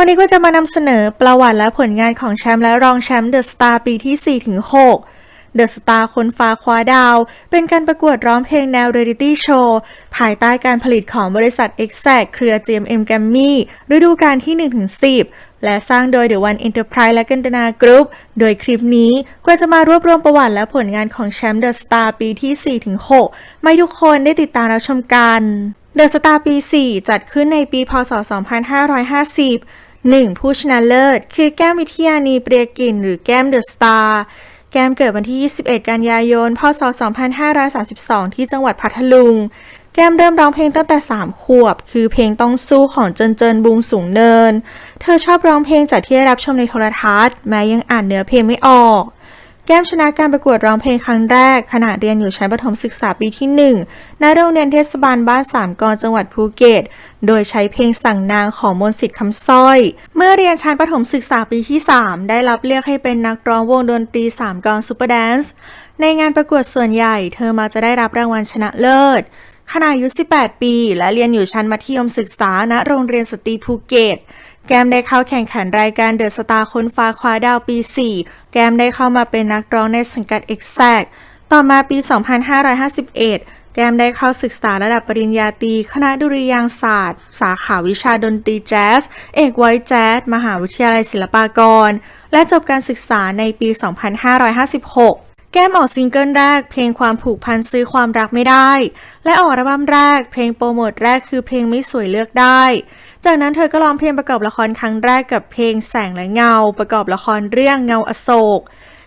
วันนี้ก็จะมานำเสนอประวัติและผลงานของแชมป์และรองแชมป์เดอะสตาร์ปีที่4-6เดอะสตาร์คนฟ้าคว้าดาว เป็นการประกวดร้องเพลงแนวเรียลิตี้โชว์ภายใต้การผลิตของบริษัท Exact เครือ GMM g r a m m y ฤดูกาลที่ 1-10 และสร้างโดย The One Enterprise และกันตนากรุ๊ป โดยคลิปนี้ก็จะมารวบรวมประวัติและผลงานของแชมป์เดอะสตาร์ปีที่4-6ไม่ทุกคนได้ติดตามรับชมกันเดอะสตาร์ปี 4 จัดขึ้นในปี พศ 2550 1. ผู้ชนะเลิศ คือแก้มวิทยานีเปรียกินหรือแก้มเดอะสตาร์แก้มเกิดวันที่ 21 กันยายน พศ 2532 ที่จังหวัดพัทลุง แก้มเริ่มร้องเพลงตั้งแต่ 3 ขวบ คือเพลงต้องสู้ของเจินเจินบุงสูงเนิน เธอชอบร้องเพลงจากที่ได้รับชมในโทรทัศน์ แม้ยังอ่านเนื้อเพลงไม่ออก แก้มชนะการประกวดร้องเพลงครั้งแรก ขณะเรียนอยู่ชั้นประถมศึกษาปีที่1ณโรงเรียนเทศบาลบ้านสามกอจังหวัดภูเก็ต โดยใช้เพลงสั่งนางของมนสิทธิ์คำสร้อย เมื่อเรียนชั้นประถมศึกษาปีที่ 3 ได้รับเลือกให้เป็นนักร้องวงดนตรีสามกองซูเปอร์แดนซ์ในงานประกวดส่วนใหญ่ เธอมาจะได้รับรางวัลชนะเลิศ ขณะอายุ 18 ปี และเรียนอยู่ชั้นมัธยมศึกษาณโรงเรียนสตรีภูเก็ต แก้มได้เข้าแข่งขันรายการเดอะสตาร์ค้นฟ้าคว้าดาวปี 4 แก้มได้เข้ามาเป็นนักร้องในสังกัด Exact ต่อมาปี 2551 แก้มได้เข้าศึกษาระดับปริญญาตรีคณะดุริยางศาสตร์ สาขาวิชาดนตรีแจ๊ส เอกไวท์แจ๊ส มหาวิทยาลัยศิลปากร และจบการศึกษาในปี 2556 แก้มออกซิงเกิลแรกเพลงความผูกพันซื้อความรักไม่ได้ และออกอัลบั้มแรก เพลงโปรโมทแรกคือเพลงไม่สวยเลือกได้ จากนั้นเธอก็ร้องเพลงประกอบละครครั้งแรกกับเพลงแสงและเงา ประกอบละครเรื่องเงาอโศก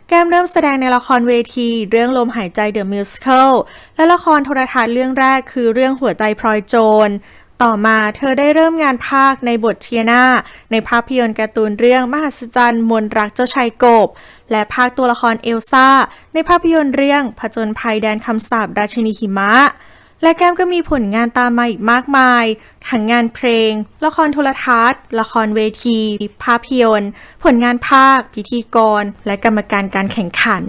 แก้มเริ่มแสดงในละครเวที เรื่องลมหายใจเดอะมิวสิคลและละครโทรทัศน์เรื่องแรกคือเรื่องหัวใจพลอยโจร ต่อมาเธอได้เริ่มงานภาคในบทเทียนาในภาพยนตร์การ์ตูนเรื่องมหัศจรรย์มนรักเจ้าชายกบ และภาคตัวละครเอลซ่า ในภาพยนตร์เรื่องผจญภัยแดนคำสาปราชินีหิมะ และแก้มก็มีผลงานตามมาอีกมากมาย ทั้งงานเพลง ละครโทรทัศน์ ละครเวที ภาพยนตร์ ผลงานภาค พิธีกร และกรรมการการแข่งขัน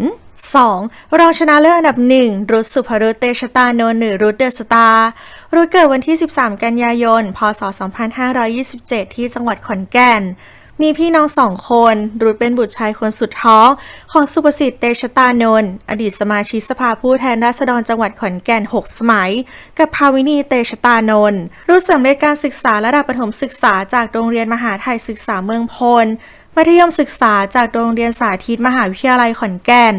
2. รองชนะเลิศอันดับ 1 รุตสุภรุตเตชะตานนท์หรือรุตเดอะสตาร์รุตเกิดวันที่ 13 กันยายน พศ 2527 ที่จังหวัดขอนแก่น มีพี่น้องสองคน รุตเป็นบุตรชายคนสุดท้องของสุประสิทธิ์เตชะตานนท์อดีตสมาชิกสภาผู้แทนราษฎรจังหวัดขอนแก่น 6 สมัย กับภาวินีเตชะตานนท์รุตสำเร็จการศึกษาระดับประถมศึกษาจากโรงเรียนมหาไทยศึกษาเมืองพลมัธยมศึกษาจากโรงเรียนสาธิตมหาวิทยาลัยขอนแก่น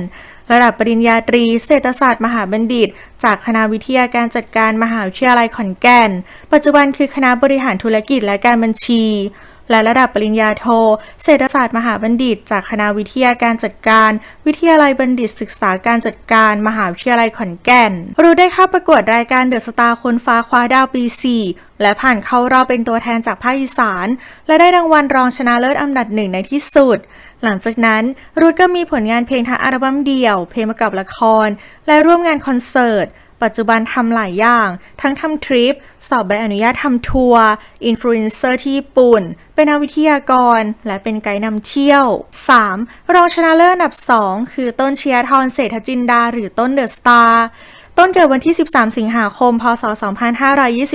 ระดับปริญญาตรี เศรษฐศาสตร์มหาบัณฑิต จากคณะวิทยาการจัดการมหาวิทยาลัยขอนแก่น ปัจจุบันคือคณะบริหารธุรกิจและการบัญชี และระดับปริญญาโท เศรษฐศาสตร์มหาบัณฑิต จากคณะวิทยาการจัดการ วิทยาลัยบัณฑิตศึกษาการจัดการ มหาวิทยาลัยขอนแก่น รู้ได้เข้าประกวดรายการเดอะสตาร์คนฟ้าคว้าดาวปี 4 และผ่านเข้ารอบเป็นตัวแทนจากภาคอีสาน และได้รางวัลรองชนะเลิศอันดับหนึ่งในที่สุด หลังจากนั้นรูทก็มีผลงานเพลงทั้งอัลบั้มเดี่ยว เพลงประกอบละคร และร่วมงานคอนเสิร์ต ปัจจุบันทำหลายอย่าง ทั้งทำทริป สอบใบอนุญาตทำทัวร์ อินฟลูเอนเซอร์ที่ญี่ปุ่น เป็นนักวิทยากร และเป็นไกด์นำเที่ยว 3. รองชนะเลิศอันดับ 2 คือต้นเชียร์ทรเศรษฐจินดา หรือต้นเดอะสตาร์ ต้นเกิดวันที่ 13 สิงหาคม พศ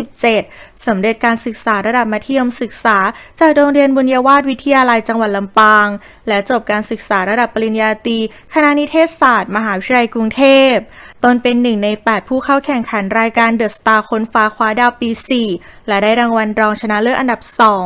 2527 สำเร็จการศึกษาระดับมัธยมศึกษา จากโรงเรียนบุญยวาสวิทยาลัยจังหวัดลำปาง และจบการศึกษาระดับปริญญาตรีคณะนิเทศศาสตร์ มหาวิทยาลัยกรุงเทพตนเป็นหนึ่งใน 8 ผู้เข้าแข่งขันรายการเดอะสตาร์ค้นฟ้าคว้าดาวปี 4 และได้รางวัลรองชนะเลิศอันดับ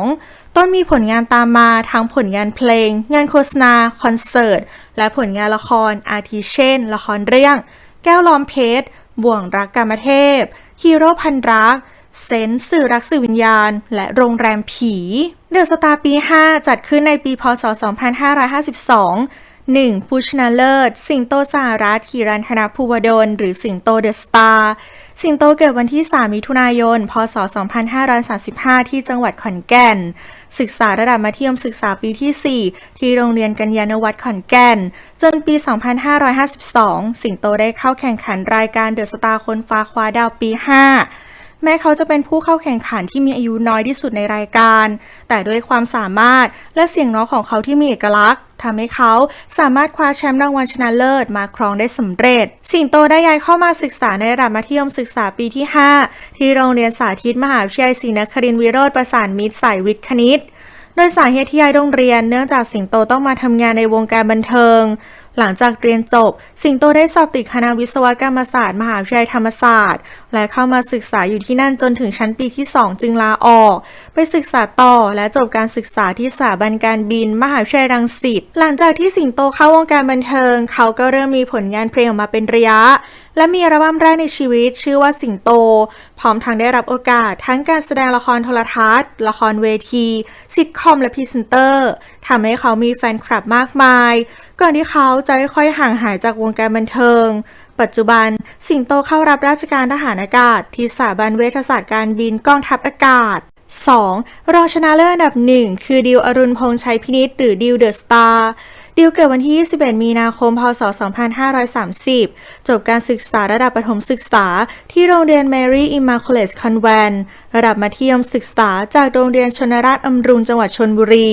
2ต้นมีผลงานตามมาทั้งผลงานเพลง งานโฆษณา คอนเสิร์ต และผลงานละคร อาทิเช่น ละครเรื่อง แก้วล้อมเพชร บ่วงรักกามเทพ ฮีโร่พันรัก เซนส์สื่อรักสื่อวิญญาณ และโรงแรมผีเดอะสตาร์ปี 5 จัดขึ้นในปีพศ 2552 1. ผู้ชนะเลิศ สิงโตสารัฐคีรันธนภูวดล หรือสิงโตเดอะสตาร์ สิงโตเกิดวันที่ 3 มิถุนายน พศ 2535 ที่จังหวัดขอนแก่น ศึกษาระดับมัธยมศึกษาปีที่ 4 ที่โรงเรียนกัญญานวัฒน์ขอนแก่น จนปี 2552 สิงโตได้เข้าแข่งขันรายการเดอะสตาร์คนฟ้าคว้าดาวปี 5 แม้เขาจะเป็นผู้เข้าแข่งขันที่มีอายุน้อยที่สุดในรายการ แต่ด้วยความสามารถและเสียงร้องของเขาที่มีเอกลักษณ์ทำให้เขาสามารถคว้าแชมป์รางวัลชนะเลิศมาครองได้สำเร็จ สิงโตได้ย้ายเข้ามาศึกษาในระดับมัธยมศึกษาปีที่ 5 ที่โรงเรียนสาธิตมหาวิทยาลัยศรีนครินทรวิโรธประสานมิตรสายวิทย์คณิต โดยสาเหตุที่ย้ายโรงเรียนเนื่องจากสิงโตต้องมาทำงานในวงการบันเทิง หลังจากเรียนจบ สิงโตได้สอบติดคณะวิศวกรรมศาสตร์ มหาวิทยาลัยธรรมศาสตร์ และเข้ามาศึกษาอยู่ที่นั่นจนถึงชั้นปีที่ 2 จึงลาออก ไปศึกษาต่อและจบการศึกษาที่สถาบันการบิน มหาวิทยาลัยรังสิตหลังจากที่สิงโตเข้าวงการบันเทิง เขาก็เริ่มมีผลงานเพลงออกมาเป็นระยะ และมีอัลบั้มแรกในชีวิต ชื่อว่าสิงโต พร้อมทั้งได้รับโอกาส ทั้งการแสดงละครโทรทัศน์ ละครเวทีซิทคอมและพรีเซนเตอร์ทำให้เขามีแฟนคลับมากมายก่อนที่เขาจะค่อยๆห่างหายจากวงการบันเทิง ปัจจุบันสิงโตเข้ารับราชการทหารอากาศ ที่สถาบันเวชศาสตร์การบินกองทัพอากาศ 2. รองชนะเลิศอันดับหนึ่งคือดิวอรุณพงษ์ชัยพินิษหรือดิวเดอะสตาร์ ดิวเกิดวันที่ 21 มีนาคม พศ 2530 จบการศึกษาระดับประถมศึกษา ที่โรงเรียน Mary Immaculate Convent ระดับมัธยมศึกษาจากโรงเรียนชนราชอำรุงจังหวัดชนบุรี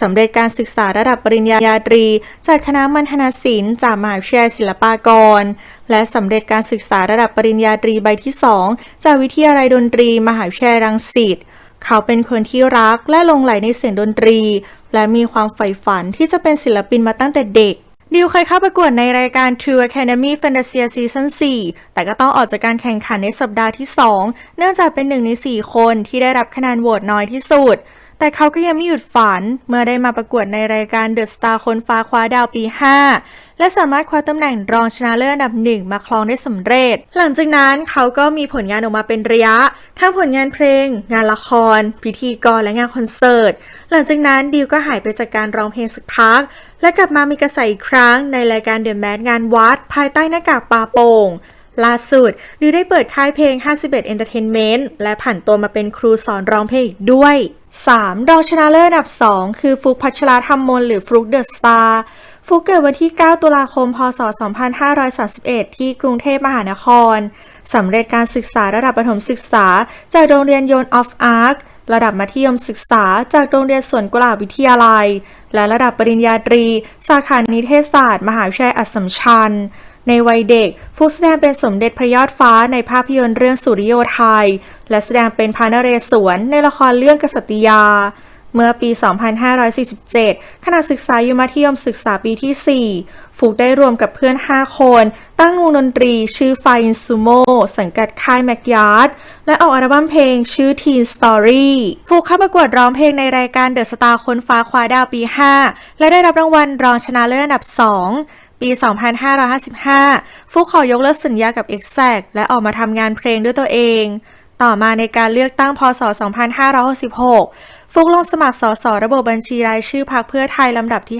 สำเร็จการศึกษาระดับปริญญาตรี จากคณะมัณฑนศิลป์จากมหาวิทยาลัยศิลปากร และสำเร็จการศึกษาระดับปริญญาตรีใบที่ 2 จากวิทยาลัยดนตรี มหาวิทยาลัยรังสิต เขาเป็นคนที่รักและลงไหลในเสียงดนตรี และมีความใฝ่ฝันที่จะเป็นศิลปินมาตั้งแต่เด็กดิวเคยเข้าประกวดในรายการ True Academy Fantasia Season 4 แต่ก็ต้องออกจากการแข่งขันในสัปดาห์ที่ 2 เนื่องจากเป็นหนึ่งใน 4 คนที่ได้รับคะแนนโหวตน้อยที่สุด แต่เขาก็ยังไม่หยุดฝัน เมื่อได้มาประกวดในรายการ The Star คนฟ้าคว้าดาวปี 5 และสามารถคว้าตำแหน่งรองชนะเลิศอันดับหนึ่งมาครองได้สำเร็จ หลังจากนั้นเขาก็มีผลงานออกมาเป็นระยะ ทั้งผลงานเพลง งานละคร พิธีกรและงานคอนเสิร์ต หลังจากนั้นดิวก็หายไปจากการร้องเพลงสักพัก และกลับมามีกระแสอีกครั้งในรายการ The Mad งานวัด ภายใต้หน้ากากปลาโป่ง ล่าสุดดิวได้เปิดค่ายเพลง 51 Entertainment และผ่านตัวมาเป็นครูสอนร้องเพลงอีกด้วย 3. รองชนะเลิศอันดับ 2 คือฟุกพัชราธรรมมนหรือฟลุกเดอะสตาร์ฟุกเกิดวันที่ 9 ตุลาคม พศ 2531 ที่กรุงเทพมหานคร สำเร็จการศึกษาระดับประถมศึกษา จากโรงเรียนโยนออฟอาร์คระดับมัธยมศึกษา จากโรงเรียนสวนกุหลาบวิทยาลัย และระดับปริญญาตรี สาขานิเทศศาสตร์ มหาวิทยาลัยอัสสัมชัญ ในวัยเด็ก ฟุกแสดงเป็นสมเด็จพระยอดฟ้าในภาพยนตร์เรื่องสุริโยไทย และแสดงเป็นพระนเรศวรในละครเรื่องกษัตริยา เมื่อปี 2547 ขณะศึกษาอยู่มัธยมศึกษาปีที่ 4 ฟุกได้รวมกับเพื่อน 5 คน ตั้งวงดนตรีชื่อ Fine Sumo สังกัดค่ายแม c ยาร์ดและออกอัลบั้มเพลงชื่อ Teen Story ฟุกเข้าประกวดร้องเพลงในรายการ The Star คนฟ้าคว้าดาวปี 5 และได้รับรางวัลรองชนะเลิศอันดับ 2 ปี 2555 ฟุกขอยกเลิกสัญญากับ e x a c t และออกมาทำงานเพลงด้วยตัวเอง ต่อมาในการเลือกตั้งพศ 2566 ฟุกลงสมัครสสระบบบัญชีรายชื่อพรรคเพื่อไทยลำดับที่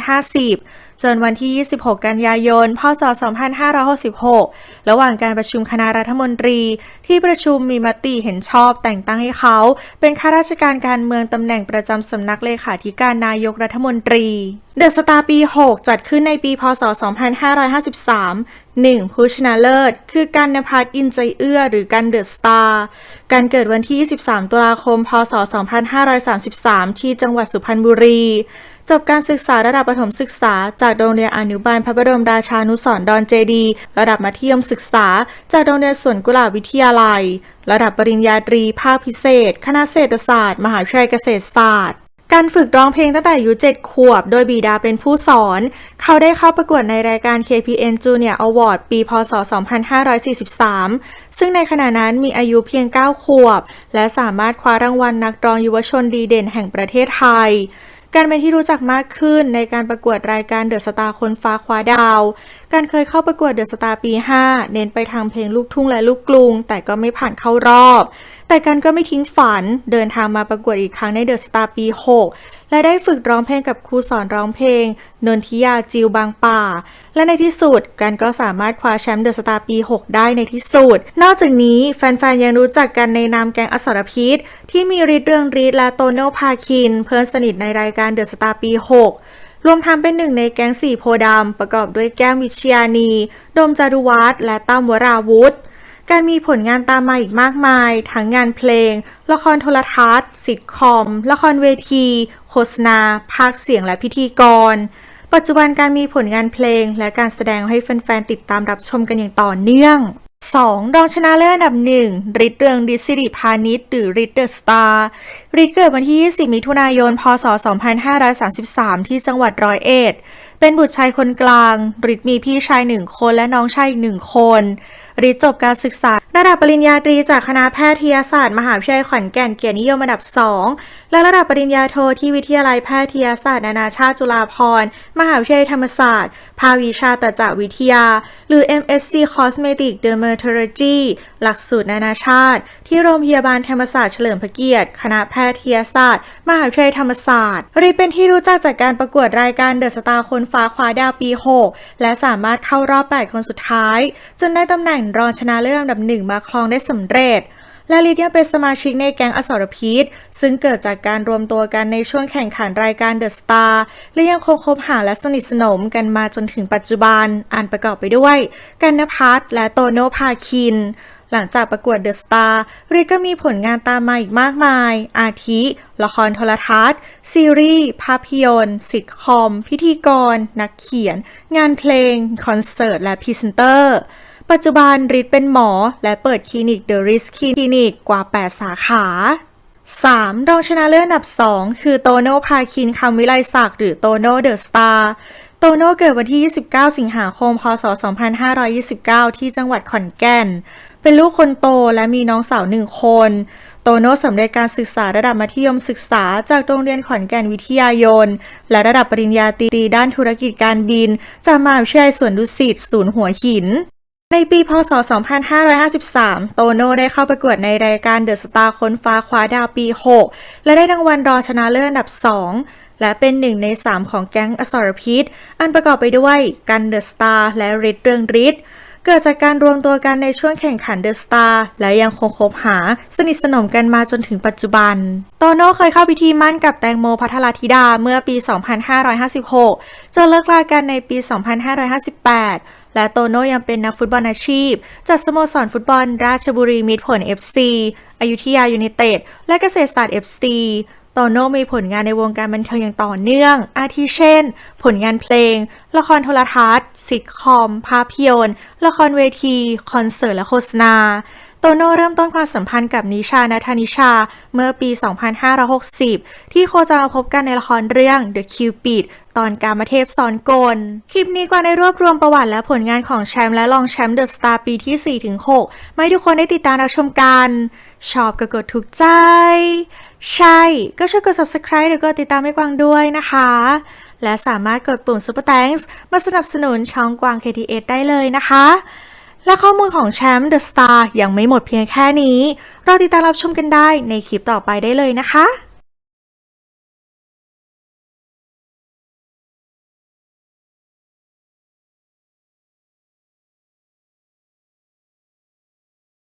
50 จนวันที่ 26 กันยายน พศ 2566 ระหว่างการประชุมคณะรัฐมนตรี ที่ประชุมมีมติเห็นชอบแต่งตั้งให้เขา เป็นข้าราชการการเมืองตำแหน่งประจำสำนักเลขาธิการนายกรัฐมนตรีเดอะสตาร์ปี 6 จัดขึ้นในปี พศ 2553 1. ผู้ชนะเลิศ คือการนภัสอินใจเอื้อหรือการเดอะสตาร์การเกิดวันที่ 23 ตุลาคม พศ 2533 ที่จังหวัดสุพรรณบุรี จบการศึกษาระดับประถมศึกษา จากโรงเรียนอนุบาลพระบรมราชานุสรดอนเจดี ระดับมัธยมศึกษา จากโรงเรียนสวนกุหลาบวิทยาลัย ระดับปริญญาตรีภาคพิเศษ คณะเศรษฐศาสตร์ มหาวิทยาลัยเกษตรศาสตร์ การฝึกร้องเพลงตั้งแต่อายุ7ขวบ โดยบิดาเป็นผู้สอน เขาได้เข้าประกวดในรายการ KPN Junior Award ปี พศ 2543 ซึ่งในขณะนั้นมีอายุเพียง 9 ขวบ และสามารถคว้ารางวัลนักร้องเยาวชนดีเด่นแห่งประเทศไทย การเป็นที่รู้จักมากขึ้นในการประกวดรายการเดอะสตาร์คนฟ้าคว้าดาว การเคยเข้าประกวดเดอะสตาร์ปี 5 เน้นไปทางเพลงลูกทุ่งและลูกกรุง แต่ก็ไม่ผ่านเข้ารอบ แต่กันก็ไม่ทิ้งฝันเดินทางมาประกวดอีกครั้งในเดอะสตาร์ปี 6 และได้ฝึกร้องเพลงกับครูสอนร้องเพลง นนทิยาจิวบางป่า และในที่สุดกันก็สามารถคว้าแชมป์เดอะสตาร์ปี 6 ได้ในที่สุด นอกจากนี้แฟนๆ ยังรู้จักกันในนามแก๊งอสรพิษ ที่มีฤทธิ์เรืองฤทธิ์และโตโนพาคิน เพื่อนสนิทในรายการเดอะสตาร์ปี 6รวมทั้งเป็นหนึ่งในแก๊งสี่โพดำประกอบด้วยแก้มวิชยานี ดมจารุวัฒน์และตั้มวราวุธ การมีผลงานตามมาอีกมากมาย ทั้งงานเพลง ละครโทรทัศน์ซิทคอม ละครเวที โฆษณา ภาคเสียงและพิธีกร ปัจจุบันการมีผลงานเพลง และการแสดงให้แฟนๆติดตามรับชมกันอย่างต่อเนื่อง 2. รองชนะเลิศอันดับหนึ่งริดเรืองดิสิริพาณิชย์หรือริดเดอะสตาร์ริดเกิดวันที่ 20 มิถุนายน พศ 2533 ที่จังหวัดร้อยเอ็ด เป็นบุตรชายคนกลางริดมีพี่ชายหนึ่งคนและน้องชายอีกหนึ่งคน ริจบการศึกษาระดับปริญญาตรีจากคณะแพทยศาสตร์ มหาวิทยาลัยขอนแก่นเกียรตินิยมอันดับ 2 และระดับปริญญาโทที่วิทยาลัยแพทยศาสตร์ นานาชาติจุฬาภรณ์มหาวิทยาลัยธรรมศาสตร์ ภาควิชาตจวิทยา หรือ MSc Cosmetic Dermatology หลักสูตรนานาชาติ ที่โรงพยาบาลธรรมศาสตร์เฉลิมพระเกียรติ คณะแพทยศาสตร์ มหาวิทยาลัยธรรมศาสตร์ริเป็นที่รู้จักจากการประกวดรายการเดอะสตาร์คนฟ้าคว้าดาวปี 6 และสามารถเข้ารอบ 8 คนสุดท้าย จนได้ตำแหน่งรองชนะเลิศอันดับหนึ่งมาครองได้สำเร็จและลิเดียเป็นสมาชิกในแก๊งอสรพิษ ซึ่งเกิดจากการรวมตัวกันในช่วงแข่งขันรายการเดอะสตาร์และยังคงคบหาและสนิทสนมกันมาจนถึงปัจจุบันอันประกอบไปด้วย กันนพัฒน์และโตโนภาคิน หลังจากประกวดเดอะสตาร์ริก็มีผลงานตามมาอีกมากมาย อาทิ ละครโทรทัศน์ ซีรีส์ ภาพยนตร์ซิทคอม พิธีกร นักเขียน งานเพลง คอนเสิร์ต และพรีเซนเตอร์ ปัจจุบันริดเป็นหมอ และเปิดคลินิก The Risk Clinic กว่า 8 สาขา 3. รองชนะเลิศอันดับ 2 คือโตโน่พาคินคำวิไลศักดิ์หรือโตโน่เดอะสตาร์โตโน่เกิดวันที่ 29 สิงหาคม พศ 2529 ที่จังหวัดขอนแก่น เป็นลูกคนโตและมีน้องสาวหนึ่งคน โตโน่สำเร็จการศึกษาระดับมัธยมศึกษาจากโรงเรียนขอนแก่นวิทยายน และระดับปริญญาตรีด้านธุรกิจการบิน จากมหาวิทยาลัยสวนดุสิตศูนย์หัวหิน ในปี พศ 2553 โตโน่ได้เข้าประกวดในรายการเดอะสตาร์ค้นฟ้าคว้าดาวปี 6 และได้รางวัลรองชนะเลิศอันดับ 2 และเป็นหนึ่งใน 3 ของแก๊งอสรพิษ อันประกอบไปด้วยกันเดอะสตาร์และริดเรืองริดเกิดจากการรวมตัวกันในช่วงแข่งขันเดอะสตาร์และยังคงคบหาสนิทสนมกันมาจนถึงปัจจุบัน โตโน่เคยเข้าพิธีมั่นกับแตงโมพัทรธิดาเมื่อปี 2556 จนเลิกลากันในปี 2558 และโตโน่ยังเป็นนักฟุตบอลอาชีพ จากสโมสรฟุตบอลราชบุรีมิตรผล FC อยุธยายูไนเต็ดและเกษตรศาสตร์ FC โตโน่มีผลงานในวงการบันเทิงอย่างต่อเนื่อง อาทิเช่น ผลงานเพลง ละครโทรทัศน์ซิทคอม ภาพยนตร์ ละครเวที คอนเสิร์ต และโฆษณา โตโน่เริ่มต้นความสัมพันธ์กับนิชานาธานิชา เมื่อปี 2560 ที่โคจรมาพบกันในละครเรื่อง The Cupid ตอนการมาเทพสอนกล คลิปนี้กว่าในรวบรวมประวัติและผลงานของแชมป์และรองแชมป์เดอะสตาร์ปีที่ 4-6 ไมาให้ทุกคนได้ติดตามรับชมกัน ชอบก็กดถูกใจ ใช่ ก็ช่วยกด subscribe หรือกดติดตามให้กวางด้วยนะคะ และสามารถกดปุ่ม Super Thanks มาสนับสนุนช่องกวาง KTS ได้เลยนะคะ และข้อมูลของแชมป์ The Star ยังไม่หมดเพียงแค่นี้เราติดตามรับชมกันได้ในคลิปต่อไปได้เลยนะคะ